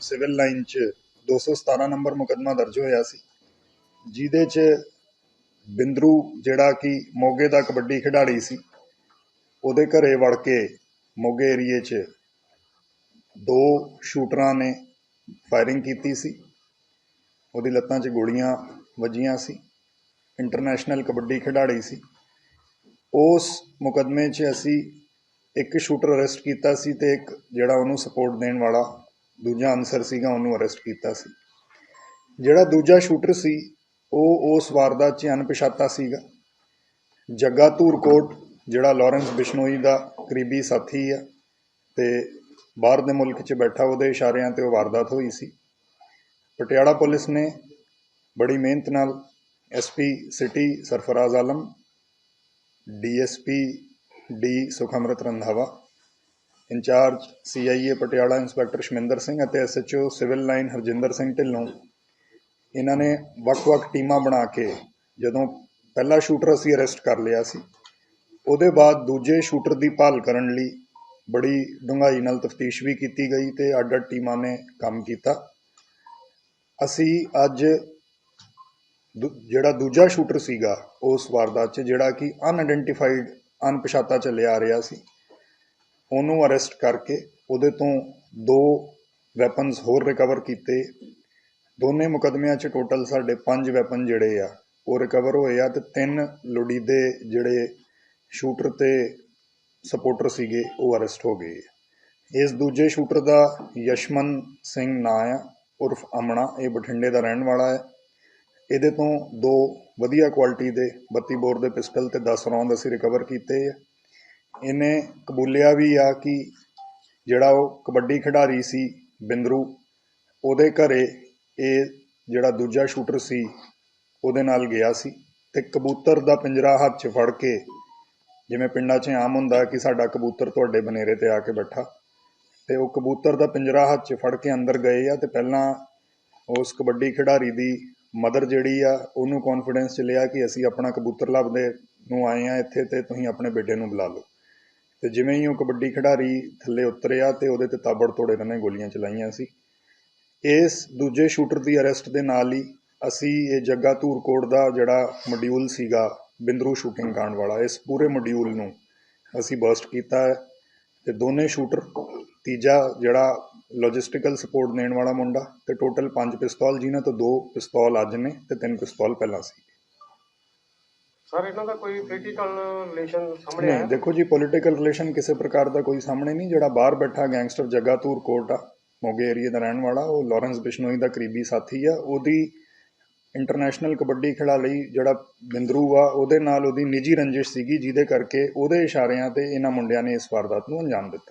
Civil line 'ਚ 217 number ਮੁਕੱਦਮਾ ਦਰਜ ਹੋਇਆ ਸੀ। ਜਿਹਦੇ 'ਚ ਬਿੰਦਰੂ ਜਿਹੜਾ ਕਿ ਮੋਗੇ ਦਾ ਕਬੱਡੀ ਖਿਡਾਰੀ ਸੀ, ਉਹਦੇ ਘਰੇ ਵੜ ਕੇ ਮੋਗੇ ਏਰੀਏ 'ਚ ਦੋ ਸ਼ੂਟਰਾਂ ਨੇ ਫਾਇਰਿੰਗ ਕੀਤੀ ਸੀ। ਉਹਦੀ ਲੱਤਾਂ 'ਚ ਗੋਲੀਆਂ ਵੱਜੀਆਂ ਸੀ। ਇੰਟਰਨੈਸ਼ਨਲ ਕਬੱਡੀ ਖਿਡਾਰੀ ਸੀ। ਉਸ ਮੁਕੱਦਮੇ 'ਚ ਅਸੀਂ ਇੱਕ ਸ਼ੂਟਰ ਅਰੈਸਟ ਕੀਤਾ ਸੀ ਤੇ ਇੱਕ ਜਿਹੜਾ ਉਹਨੂੰ ਸਪੋਰਟ ਦੇਣ ਵਾਲਾ ਦੂਜਾ ਅਨਸਰ ਸੀਗਾ, ਉਹਨੂੰ ਅਰੈਸਟ ਕੀਤਾ ਸੀ। ਜਿਹੜਾ ਦੂਜਾ ਸ਼ੂਟਰ ਸੀ, ਉਹ ਉਸ ਵਾਰਦਾਤ 'ਚ ਅਣਪਛਾਤਾ ਸੀਗਾ। ਜੱਗਾ ਧੂਰਕੋਟ, ਜਿਹੜਾ ਲਾਰੈਂਸ ਬਿਸ਼ਨੋਈ ਦਾ ਕਰੀਬੀ ਸਾਥੀ ਆ ਤੇ ਬਾਹਰ ਦੇ ਮੁਲਕ 'ਚ ਬੈਠਾ, ਉਹਦੇ ਇਸ਼ਾਰਿਆਂ ਤੇ ਉਹ ਵਾਰਦਾਤ ਹੋਈ ਸੀ। ਪਟਿਆਲਾ ਪੁਲਿਸ ਨੇ ਬੜੀ ਮਿਹਨਤ ਨਾਲ SP city Sarfraz Alam DSP D Sukhmrat Randhawa incharge CIA Patiala inspector Shaminder Singh ਅਤੇ SHO civil line Harjinder Singh Dhillon. ਇਹਨਾਂ ਨੇ ਵੱਖ-ਵੱਖ ਟੀਮਾਂ ਬਣਾ ਕੇ ਜਦੋਂ ਪਹਿਲਾ ਸ਼ੂਟਰ ਅਸੀਂ ਅਰੈਸਟ ਕਰ ਲਿਆ ਸੀ, ਉਹਦੇ ਬਾਅਦ ਦੂਜੇ ਸ਼ੂਟਰ ਦੀ ਭਾਲ ਕਰਨ ਲਈ ਬੜੀ ਡੂੰਘਾਈ ਨਾਲ ਤਫਤੀਸ਼ ਵੀ ਕੀਤੀ ਗਈ ਤੇ ਅੱਡ-ਅੱਡ ਟੀਮਾਂ ਨੇ ਕੰਮ ਕੀਤਾ। ਅਸੀਂ ਅੱਜ ਦੂ- ਜਿਹੜਾ ਦੂਜਾ ਸ਼ੂਟਰ ਸੀਗਾ, ਉਸ ਵਾਰਦਾਤ 'ਚ ਜਿਹੜਾ ਕਿ ਅਨਆਇਡੈਂਟੀਫਾਈਡ ਅਣਪਛਾਤਾ ਚੱਲਿਆ ਆ ਰਿਹਾ ਸੀ। ਉਹਨੂੰ ਅਰੈਸਟ ਕਰਕੇ ਉਹਦੇ ਤੋਂ ਦੋ ਵੈਪਨਸ ਹੋਰ ਰਿਕਵਰ ਕੀਤੇ। ਦੋਨੇ ਮੁਕਦਮਿਆਂ 'ਚ ਟੋਟਲ ਸਾਡੇ 5 ਵੈਪਨ ਜਿਹੜੇ ਆ, ਉਹ ਰਿਕਵਰ ਹੋਏ ਆ ਤੇ ਤਿੰਨ ਲੋੜੀਦੇ ਜਿਹੜੇ ਸ਼ੂਟਰ ਤੇ ਸਪੋਰਟਰ ਸੀਗੇ, ਉਹ ਅਰੈਸਟ ਹੋ ਗਏ ਇਸ ਦੂਜੇ ਸ਼ੂਟਰ ਦਾ ਯਸ਼ਮਨ ਸਿੰਘ ਨਾਂ ਆ, ਉਰਫ ਅਮਣਾ ਇਹ ਬਠਿੰਡੇ ਦਾ ਰਹਿਣ ਵਾਲਾ ਹੈ। ਇਹਦੇ ਤੋਂ ਦੋ ਵਧੀਆ ਕੁਆਲਿਟੀ ਦੇ 32 ਬੋਰ ਦੇ ਪਿਸਟਲ ਤੇ 10 ਰੌਂਦ ਅਸੀਂ ਰਿਕਵਰ ਕੀਤੇ ਆ। ਇਹਨੇ ਕਬੂਲਿਆ ਵੀ ਆ ਕਿ ਜਿਹੜਾ ਉਹ ਕਬੱਡੀ ਖਿਡਾਰੀ ਸੀ ਬਿੰਦਰੂ, ਉਹਦੇ ਘਰੇ ਇਹ ਜਿਹੜਾ ਦੂਜਾ ਸ਼ੂਟਰ ਸੀ, ਉਹਦੇ ਨਾਲ ਗਿਆ ਸੀ ਤੇ ਕਬੂਤਰ ਦਾ ਪਿੰਜਰਾ ਹੱਥ 'ਚ ਫੜ ਕੇ ਜਿਵੇਂ ਪਿੰਡਾਂ 'ਚ ਆਮ ਹੁੰਦਾ ਕਿ ਸਾਡਾ ਕਬੂਤਰ ਤੁਹਾਡੇ ਬਨੇਰੇ ਤੇ ਆ ਕੇ ਬੈਠਾ ਤੇ ਉਹ ਕਬੂਤਰ ਦਾ ਪਿੰਜਰਾ ਹੱਥ 'ਚ ਫੜ ਕੇ ਅੰਦਰ ਗਏ ਆ ਤੇ ਪਹਿਲਾਂ ਉਸ ਕਬੱਡੀ ਖਿਡਾਰੀ ਦੀ ਮਦਰ ਜਿਹੜੀ ਆ, ਉਹਨੂੰ ਕੌਨਫੀਡੈਂਸ ਚ ਲਿਆ ਕਿ ਅਸੀਂ ਆਪਣਾ ਕਬੂਤਰ ਲੱਭਦੇ ਨੂੰ ਆਏ ਆ ਇੱਥੇ ਤੇ ਤੁਸੀਂ ਆਪਣੇ ਬੇਟੇ ਨੂੰ ਬੁਲਾ ਲਓ। ਤੇ ਜਿਵੇਂ ਹੀ ਉਹ ਕਬੱਡੀ ਖਿਡਾਰੀ ਥੱਲੇ ਉਤਰਿਆ ਤੇ ਉਹਦੇ ਤੇ ਤਾਬੜ ਤੋੜੇ ਇਹਨਾਂ ਨੇ ਗੋਲੀਆਂ ਚਲਾਈਆਂ ਸੀ। ਇਸ ਦੂਜੇ ਸ਼ੂਟਰ ਦੀ ਅਰੈਸਟ ਦੇ ਨਾਲ ਹੀ ਅਸੀਂ ਇਹ ਜੱਗਾ ਧੂਰਕੋਟ ਦਾ ਜਿਹੜਾ ਮੋਡਿਊਲ ਸੀਗਾ, ਬਿੰਦਰੂ ਸ਼ੂਟਿੰਗ ਕਾਂਡ ਵਾਲਾ, ਇਸ ਪੂਰੇ ਮੋਡਿਊਲ ਨੂੰ ਅਸੀਂ ਬਰਸਟ ਕੀਤਾ ਹੈ ਤੇ ਦੋਨੇ ਸ਼ੂਟਰ, ਤੀਜਾ ਜਿਹੜਾ ਲੌਜਿਸਟੀਕਲ ਸਪੋਰਟ ਦੇਣ ਵਾਲਾ ਮੁੰਡਾ ਤੇ ਟੋਟਲ 5 ਪਿਸਤੌਲ, ਜਿਨ੍ਹਾਂ ਤੋਂ ਦੋ ਪਿਸਤੌਲ ਅੱਜ ਨੇ ਤੇ ਤਿੰਨ ਪਿਸਤੌਲ ਪਹਿਲਾਂ ਸੀ। ਸਰ ਇਹਨਾਂ ਦਾ ਕੋਈ ਪੋਲੀਟੀਕਲ ਰਿਲੇਸ਼ਨ ਸਾਹਮਣੇ ਆਇਆ? ਨਹੀਂ ਦੇਖੋ ਜੀ ਪੋਲੀਟੀਕਲ ਰਿਲੇਸ਼ਨ ਕਿਸੇ ਪ੍ਰਕਾਰ ਦਾ ਕੋਈ ਸਾਹਮਣੇ ਨਹੀਂ ਜਿਹੜਾ ਬਾਹਰ ਬੈਠਾ ਗੈਂਗਸਟਰ ਜੱਗਾ ਧੂਰਕੋਟ ਆ ਮੋਗੇ ਏਰੀਆ ਦਾ ਰਹਿਣ ਵਾਲਾ ਉਹ ਲਾਰੈਂਸ ਬਿਸ਼ਨੋਈ ਦਾ ਕਰੀਬੀ ਸਾਥੀ ਆ ਉਹਦੀ ਇੰਟਰਨੈਸ਼ਨਲ ਕਬੱਡੀ ਖਿਡਾ ਲਈ ਜਿਹੜਾ ਬਿੰਦਰੂ ਆ ਉਹਦੇ ਨਾਲ ਉਹਦੀ ਨਿੱਜੀ ਰੰਜਿਸ਼ ਸੀਗੀ ਜਿਹਦੇ ਕਰਕੇ ਉਹਦੇ ਇਸ਼ਾਰਿਆਂ ਤੇ ਇਹਨਾਂ ਮੁੰਡਿਆਂ ਨੇ ਇਸ ਵਾਰਦਾਤ ਨੂੰ ਅੰਜਾਮ ਦਿੱਤਾ।